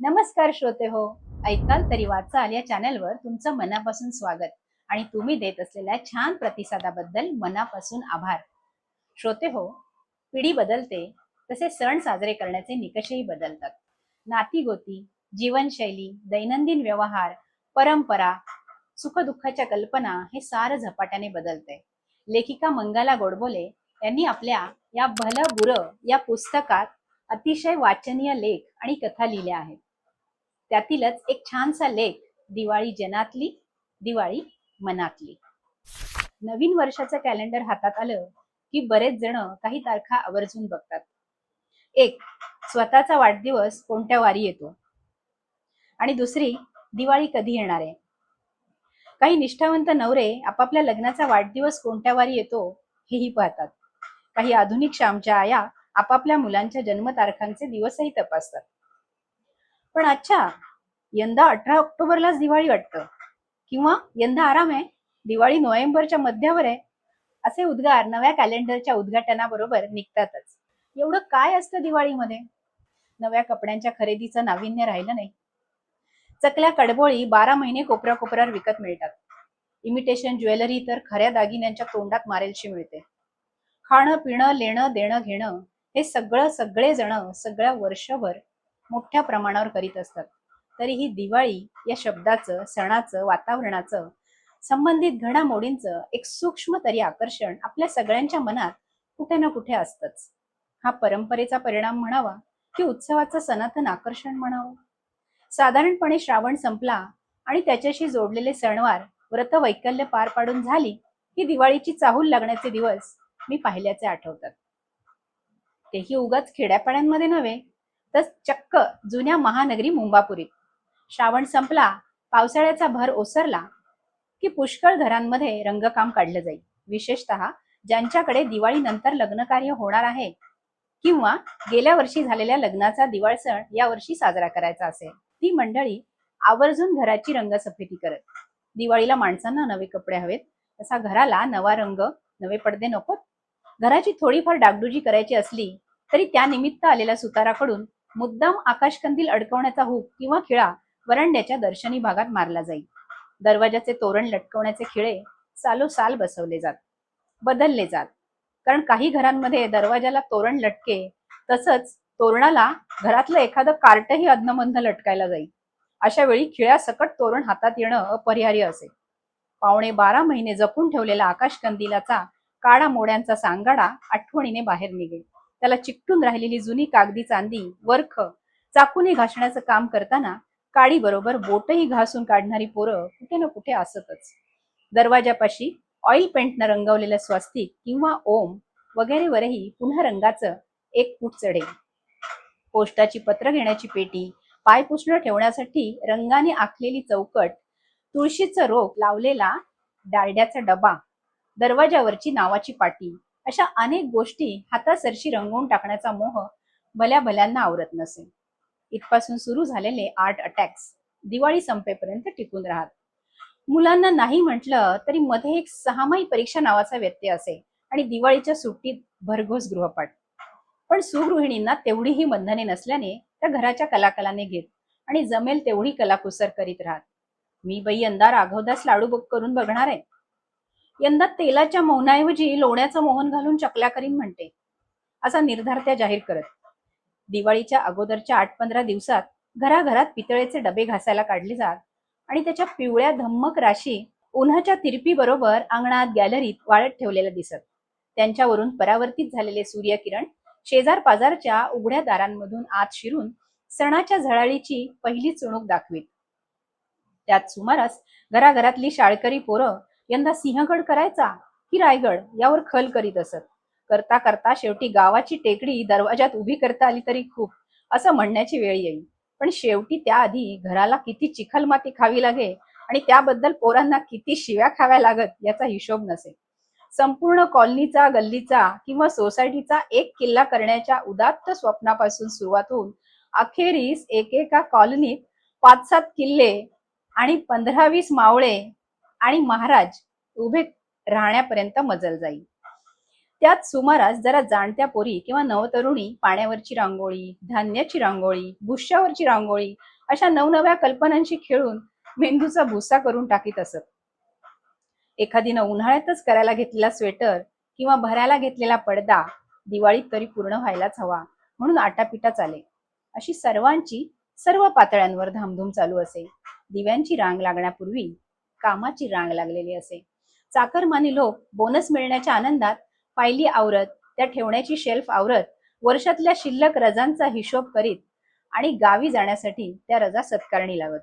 नमस्कार श्रोते हो ऐकाल तरी वाचाल या चॅनलवर तुमचं मनापासून स्वागत आणि तुम्ही देत असलेल्या छान प्रतिसादाबद्दल मनापासून आभार. श्रोते हो पिढी बदलते तसे सण साजरे करण्याचे निकषही बदलतात. नातीगोती जीवनशैली दैनंदिन व्यवहार परंपरा सुखदुःखाच्या कल्पना हे सारं झपाट्याने बदलते. लेखिका मंगाला गोडबोले यांनी आपल्या या भलं बुर या पुस्तकात अतिशय वाचनीय लेख आणि कथा लिहिल्या आहेत. त्यातीलच एक छानसा लेख दिवाळी जनातली दिवाळी मनातली. नवीन वर्षाचं कॅलेंडर हातात आलं की बरेच जण काही तारखा आवर्जून बघतात. एक स्वतःचा वाढदिवस कोणत्या वारी येतो? आणि दुसरी दिवाळी कधी येणार आहे? काही निष्ठावंत नवरे आपापल्या लग्नाचा वाढदिवस कोणत्या वारी येतो हेही पाहतात. काही आधुनिक श्यामच्या आया आपापल्या मुलांच्या जन्मतारखांचे दिवसही तपासतात. पण अच्छा यंदा अठरा ऑक्टोबरलाच दिवाळी वाटतं. किंवा यंदा आराम आहे दिवाळी नोव्हेंबरच्या मध्यावर आहे असे उद्गार नव्या कॅलेंडरच्या उद्घाटनाबरोबर निघतातच. एवढं काय असतं दिवाळीमध्ये? नव्या कपड्यांच्या खरेदीचं नाविन्य राहिलं नाही. चकल्या कडबोळी बारा महिने कोपऱ्या कोपऱ्यावर विकत मिळतात. इमिटेशन ज्वेलरी तर खऱ्या दागिन्यांच्या तोंडात मारेलशी मिळते. खाणं पिणं लेणं देणं घेणं हे सगळं सगळे जण सगळ्या वर्षभर मोठ्या प्रमाणावर करीत असतात. तरीही दिवाळी या शब्दाचं सणाचं वातावरणाचं संबंधित घडामोडींचं एक सूक्ष्म तरी आकर्षण आपल्या सगळ्यांच्या मनात कुठे ना कुठे असतंच. हा परंपरेचा परिणाम म्हणावा की उत्सवाचं सनातन आकर्षण म्हणावं? साधारणपणे श्रावण संपला आणि त्याच्याशी जोडलेले सणवार व्रत वैकल्य पार पाडून झाली की दिवाळीची चाहूल लागण्याचे दिवस मी पाहिल्याचे आठवतात. तेही उगाच खेड्यापाड्यांमध्ये नव्हे तर चक्क जुन्या महानगरी मुंबापुरीत. श्रावण संपला पावसाळ्याचा भर ओसरला की पुष्कळ घरांमध्ये रंगकाम काढलं जाईल. विशेषतः ज्यांच्याकडे दिवाळी नंतर लग्न कार्य होणार आहे किंवा गेल्या वर्षी झालेल्या लग्नाचा दिवाळ सण या वर्षी साजरा करायचा असेल ती मंडळी आवर्जून घराची रंगसफेदी करत. दिवाळीला माणसांना नवे कपडे हवेत तसा घराला नवा रंग नवे पडदे नकोत घराची थोडीफार डागडुजी करायची असली तरी त्या निमित्त आलेल्या सुताराकडून मुद्दाम आकाशकंदील अडकवण्याचा हुक किंवा खिळा वरंड्याच्या दर्शनी भागात मारला जाईल दरवाजाचे तोरण लटकवण्याचे खिळे सालोसाल बसवले जात बदलले जात. कारण काही घरांमध्ये दरवाजाला तोरण लटके तसंच तोरणाला घरातलं एखादं कार्टही अधनमधन लटकायला जाईल अशा वेळी खिळ्या सकट तोरण हातात येणं अपरिहार्य असे. पावणे बारा महिने जपून ठेवलेला आकाशकंदिलाचा काळा मोड्यांचा सांगाडा आठवणीने बाहेर निघे. त्याला चिकटून राहिलेली जुनी कागदी चांदी वर्ख चाकूने घासण्याचं काम करताना काळी बरोबर बोटही घासून काढणारी पोरं कुठे ना कुठे असतच. दरवाजापाशी ऑइल पेंटनं रंगवलेलं स्वस्तिक किंवा ओम वगैरेवरही पुन्हा रंगाचं एक फूट चढेल पोस्टाची पत्र घेण्याची पेटी पाय पुसणं ठेवण्यासाठी रंगाने आखलेली चौकट तुळशीचं रोप लावलेला डाळड्याचा डबा दरवाजावरची नावाची पाटी अशा अनेक गोष्टी हातासरशी रंगवून टाकण्याचा मोह भल्या भल्यांना आवरत नसेल इथपासून सुरू झालेले आर्ट अटॅक्स दिवाळी संपेपर्यंत टिकून राहत. मुलांना नाही म्हटलं तरी मध्ये एक सहामाही परीक्षा नावाचा व्यत्यय असे आणि दिवाळीच्या सुट्टीत भरघोस गृहपाठ. पण सुगृहिणींना तेवढीही बंधने नसल्याने त्या घराच्या कलाकलाने घेत आणि जमेल तेवढी कलाकुसर करीत राहत. मी बाई यंदा राघवदास लाडू बुक करून बघणार आहे. यंदा तेलाच्या मौनाऐवजी लोण्याचं मोहन घालून चकल्या करीन म्हणते. असा निर्धार त्या जाहीर करत. दिवाळीच्या अगोदरच्या आठ पंधरा दिवसात घराघरात पितळेचे डबे घासायला काढले जात आणि त्याच्या पिवळ्या धम्मक राशी उन्हाच्या तिरपी बरोबर अंगणात गॅलरीत वाळत ठेवलेल्या दिसत. त्यांच्यावरून परावर्तित झालेले सूर्यकिरण शेजार पाजारच्या उघड्या दारांमधून आत शिरून सणाच्या झळाळीची पहिली चुणूक दाखवीत. त्यात सुमारास घराघरातली शाळकरी पोरं यंदा सिंहगड करायचा की रायगड यावर खल करीत असत. करता करता शेवटी गावाची टेकडी दरवाजात उभी करता आली तरी खूप. असं म्हणण्याची वेळ येईल. पण शेवटी त्याआधी घराला किती चिखल माती खावी लागे आणि त्याबद्दल पोरांना किती शिव्या खाव्या लागत याचा हिशोब नसे. संपूर्ण कॉलनीचा गल्लीचा किंवा सोसायटीचा एक किल्ला करण्याच्या उदात्त स्वप्नापासून सुरुवात होऊन अखेरीस एकेका कॉलनीत पाच सात किल्ले आणि पंधरा वीस मावळे आणि महाराज उभे राहण्यापर्यंत मजल जाईल. त्यात सुमारास जरा जाणत्या पोरी किंवा नवतरुणी पाण्यावरची रांगोळी धान्याची रांगोळी भुश्यावरची रांगोळी अशा नवनव्या कल्पनांशी खेळून मेंदूचा भुसा करून टाकीत असत. एखादीनं उन्हाळ्यातच करायला घेतलेला स्वेटर किंवा भरायला घेतलेला पडदा दिवाळीत तरी पूर्ण व्हायलाच हवा म्हणून आटापिटा चाले अशी सर्वांची सर्व पातळ्यांवर धामधूम चालू असे. दिव्यांची रांग लागण्यापूर्वी कामाची रांग लागलेली असे. चाकरमानी लोक बोनस मिळण्याच्या आनंदात फायली आवरत त्या ठेवण्याची शेल्फ आवरत वर्षातल्या शिल्लक रजांचा हिशोब करीत आणि गावी जाण्यासाठी त्या रजा सत्कारणी लावत.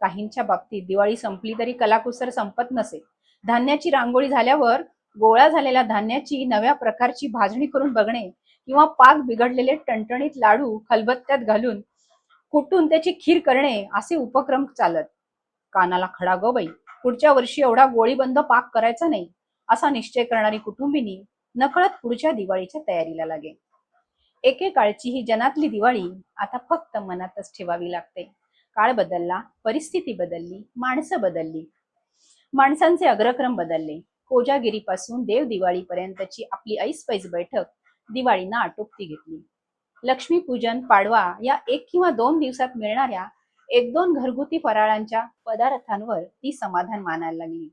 काहींच्या बाबतीत दिवाळी संपली तरी कलाकुसर संपत नसे. धान्याची रांगोळी झाल्यावर गोळा झालेल्या धान्याची नव्या प्रकारची भाजणी करून बघणे किंवा पाक बिघडलेले टणटणीत लाडू खलबत्त्यात घालून कुटून त्याची खीर करणे असे उपक्रम चालत. कानाला खडा गो बाई पुढच्या वर्षी एवढा गोळीबंद पाक करायचा नाही. असा निश्चय करणारी कुटुंबिनी नकळत पुढच्या दिवाळीच्या तयारीला लागे. एकेकाळची ही जनातली दिवाळी आता फक्त मनातच ठेवावी लागते. काळ बदलला परिस्थिती बदलली माणसं बदलली. माणसांचे अग्रक्रम बदलले. कोजागिरीपासून देव दिवाळीपर्यंतची आपली ऐसपैस बैठक दिवाळीनं आटोपती घेतली. लक्ष्मीपूजन पाडवा या एक किंवा दोन दिवसात मिळणाऱ्या एक दोन घरगुती फराळांच्या पदार्थांवर ती समाधान मानायला लागली.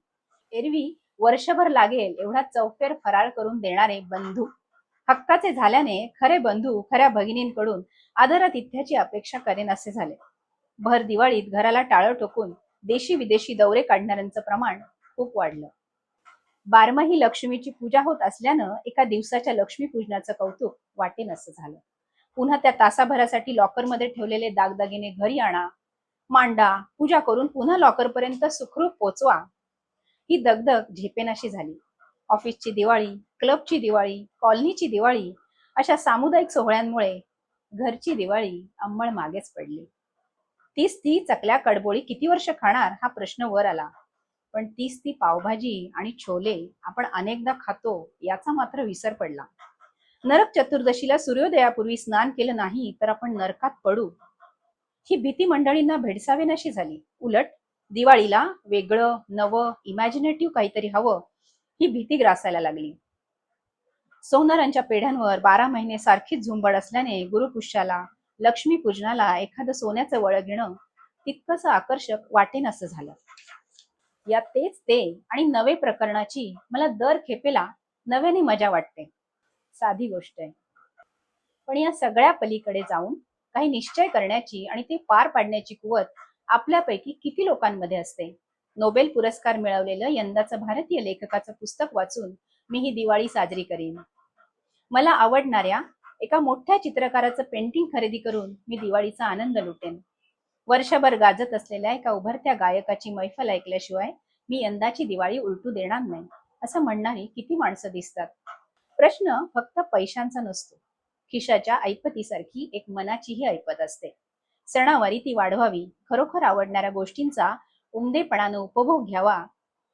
एरवी वर्षभर लागेल एवढा चौफेर फराळ करून देणारे बंधू. हक्काचे झाल्याने खरे बंधू खऱ्या भगिनींकडून आदरातिथ्याची अपेक्षा करेन असे झाले. भर दिवाळीत घराला टाळं टोकून देशी विदेशी दौरे काढणाऱ्यांचं प्रमाण खूप वाढलं. बारमाही लक्ष्मीची पूजा होत असल्यानं एका दिवसाच्या लक्ष्मी पूजनाचं कौतुक वाटेन असं झालं. पुन्हा त्या तासाभरासाठी लॉकरमध्ये ठेवलेले दागदागिने घरी आणा मांडा पूजा करून पुन्हा लॉकरपर्यंत सुखरूप पोचवा ही दगदग झेपेनाशी झाली. ऑफिसची दिवाळी क्लबची दिवाळी कॉलनीची दिवाळी अशा सामुदायिक सोहळ्यांमुळे घरची दिवाळी अंमळ मागेच पडली. तीच ती चकल्या कडबोळी किती वर्ष खाणार हा प्रश्न वर आला. पण तीच ती पावभाजी आणि छोले आपण अनेकदा खातो याचा मात्र विसर पडला. नरक चतुर्दशीला सूर्योदयापूर्वी स्नान केलं नाही तर आपण नरकात पडू. ही भीती मंडळींना भेडसावेनाशी झाली. उलट दिवाळीला वेगळं नवं इमॅजिनेटिव्ह काहीतरी हवं ही भीती ग्रासायला लागली. सोनारांच्या पेढ्यांवर बारा महिने सारखीच झुंबड असल्याने गुरुपुष्याला लक्ष्मी पूजनाला एखादं सोन्याचं वळ घेणं तितकंसं आकर्षक वाटेन असं झालं. या तेच ते आणि नवे प्रकरणाची मला दर खेपेला नव्याने मजा वाटते. साधी गोष्ट आहे. पण या सगळ्या पलीकडे जाऊन काही निश्चय करण्याची आणि ते पार पाडण्याची कुवत आपल्यापैकी किती लोकांमध्ये असते? नोबेल पुरस्कार मिळवलेलं यंदाचं भारतीय लेखकाचं पुस्तक वाचून मी ही दिवाळी साजरी करीन. मला आवडणाऱ्या एका मोठ्या चित्रकाराचं पेंटिंग खरेदी करून मी दिवाळीचा आनंद लुटेन. वर्षभर गाजत असलेल्या एका उभरत्या गायकाची मैफल ऐकल्याशिवाय मी यंदाची दिवाळी उलटू देणार नाही असं म्हणणारी किती माणसं दिसतात? प्रश्न फक्त पैशांचा नसतो. खिशाच्या ऐपतीसारखी एक मनाचीही ऐपत असते. सणावारी ती वाढवावी. खरोखर आवडणाऱ्या गोष्टींचा उमदेपणानं उपभोग घ्यावा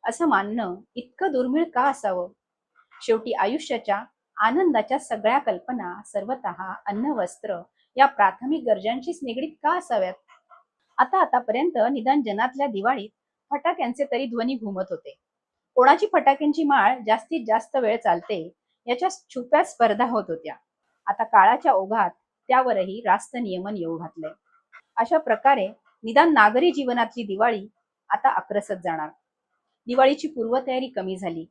असं मानणं इतकं दुर्मिळ का असावं? शेवटी आयुष्याच्या आनंदाच्या सगळ्या कल्पना सर्वत अन्न वस्त्र या प्राथमिक गरजांशीच निगडीत का असाव्यात? आता आतापर्यंत निदान जनातल्या दिवाळीत फटाक्यांचे तरी ध्वनी घुमत होते. कोणाची फटाक्यांची माळ जास्तीत जास्त वेळ चालते याच्या छुप्या स्पर्धा होत होत्या. आता काळाच्या ओघात त्यावरही रास्त नियमन येऊ घातले अशा प्रकारे निदान नागरी जीवनातली दिवाळी आता अक्रसत जाणार. दिवाळीची पूर्वतयारी कमी झाली.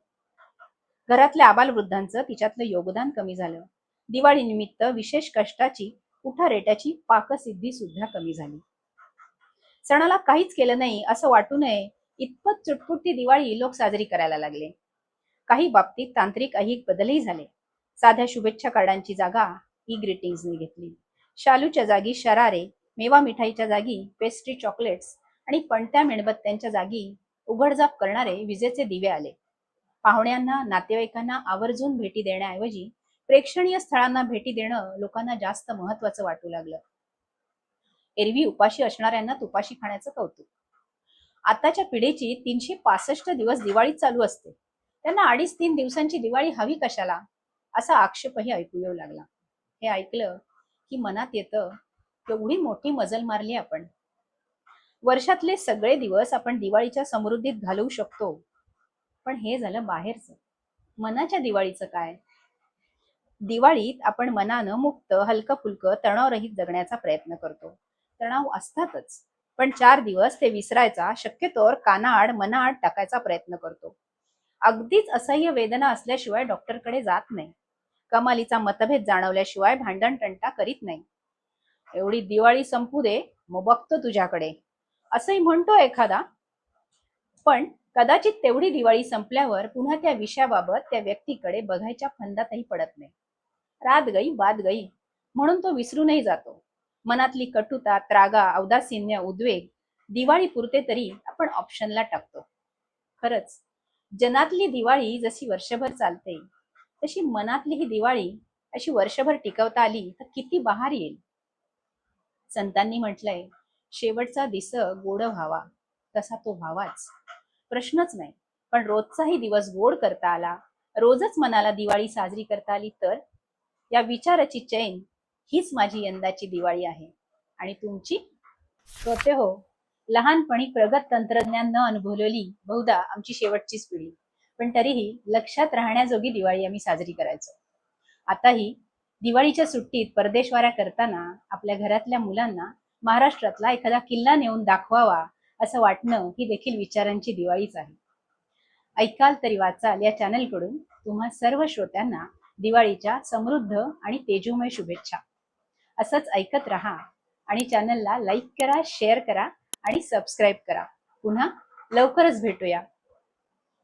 घरातल्या आबालवृद्धांचं तिच्यातलं योगदान कमी झालं. दिवाळी निमित्त विशेष कष्टाची उठारेट्याची पाकसिद्धी सुद्धा कमी झाली. सणाला काहीच केलं नाही असं वाटू नये इतपत चुटपुटती दिवाळी लोक साजरी करायला लागले. काही बाबतीत तांत्रिक अहिक बदलही झाले. साध्या शुभेच्छा कार्डांची जागा ई ग्रीटिंग्सने घेतली. शालूच्या जागी शरारे मेवा मिठाईच्या जागी पेस्ट्री चॉकलेट्स आणि पणत्या मेणबत्त्यांच्या जागी उघडझाप करणारे विजेचे दिवे आले. पाहुण्यांना नातेवाईकांना आवर्जून भेटी देण्याऐवजी प्रेक्षणीय स्थळांना भेटी देणं लोकांना जास्त महत्वाचं वाटू लागलं. एरवी उपाशी असणाऱ्यांना तुपाशी खाण्याचं कौतुक. आताच्या पिढीची तीनशे पासष्ट दिवस दिवाळी चालू असते. त्यांना अडीच तीन दिवसांची दिवाळी हवी कशाला? असा आक्षेपही ऐकू येऊ लागला. हे ऐकलं की मनात येतं एवढी मोठी मजल मारली आपण. वर्षातले सगळे दिवस आपण दिवाळीच्या समृद्धीत घालवू शकतो. पण हे झालं बाहेरचं. मनाच्या दिवाळीचं काय? दिवाळीत आपण मनानं मुक्त हलकं फुलकं तणावरहित जगण्याचा प्रयत्न करतो. तणाव असतातच. पण चार दिवस ते विसरायचा शक्यतोवर कानाआड मनाआड टाकायचा प्रयत्न करतो. अगदीच असह्य वेदना असल्याशिवाय डॉक्टरकडे जात नाही. कमालीचा मतभेद जाणवल्याशिवाय भांडण टंटा करीत नाही. एवढी दिवाळी संपू दे मग बघतो तुझ्याकडे. असंही म्हणतो एखादा. पण कदाचित तेवढी दिवाळी संपल्यावर पुन्हा त्या विषयाबाबत त्या व्यक्तीकडे बघायच्या फंदातही पडत नाही. रात गई बाद गई म्हणून तो विसरूनही जातो. मनातली कटुता त्रागा औदासीन्य उद्वेग दिवाळी पुरते तरी आपण ऑप्शनला टाकतो. खरंच जनातली दिवाळी जशी वर्षभर चालते तशी मनातली ही दिवाळी अशी वर्षभर टिकवता आली तर किती बहार येईल. संतांनी म्हटलंय शेवटचा दिस गोड व्हावा. तसा तो व्हावाच. प्रश्नच नाही पण रोजचाही दिवस गोड करता आला रोजच मनाला दिवाळी साजरी करता आली तर? या विचाराची चैन हीच माझी यंदाची दिवाळी आहे. आणि तुमची? होते हो. लहानपणी प्रगत तंत्रज्ञान न अनुभवलेली बहुधा आमची शेवटचीच पिढी. पण तरीही लक्षात राहण्याजोगी दिवाळी आम्ही साजरी करायचो. आताही दिवाळीच्या सुट्टीत परदेशवाऱ्या करताना आपल्या घरातल्या मुलांना महाराष्ट्रातला एखादा किल्ला नेऊन दाखवावा असं वाटणं ही देखील विचारांची दिवाळीच आहे. ऐकाल तरी वाचाल या चॅनलकडून तुम्हा सर्व श्रोत्यांना दिवाळीच्या समृद्ध आणि तेजोमय शुभेच्छा. असंच ऐकत राहा आणि चॅनलला लाईक करा शेअर करा आणि सबस्क्राईब करा. पुन्हा लवकरच भेटूया.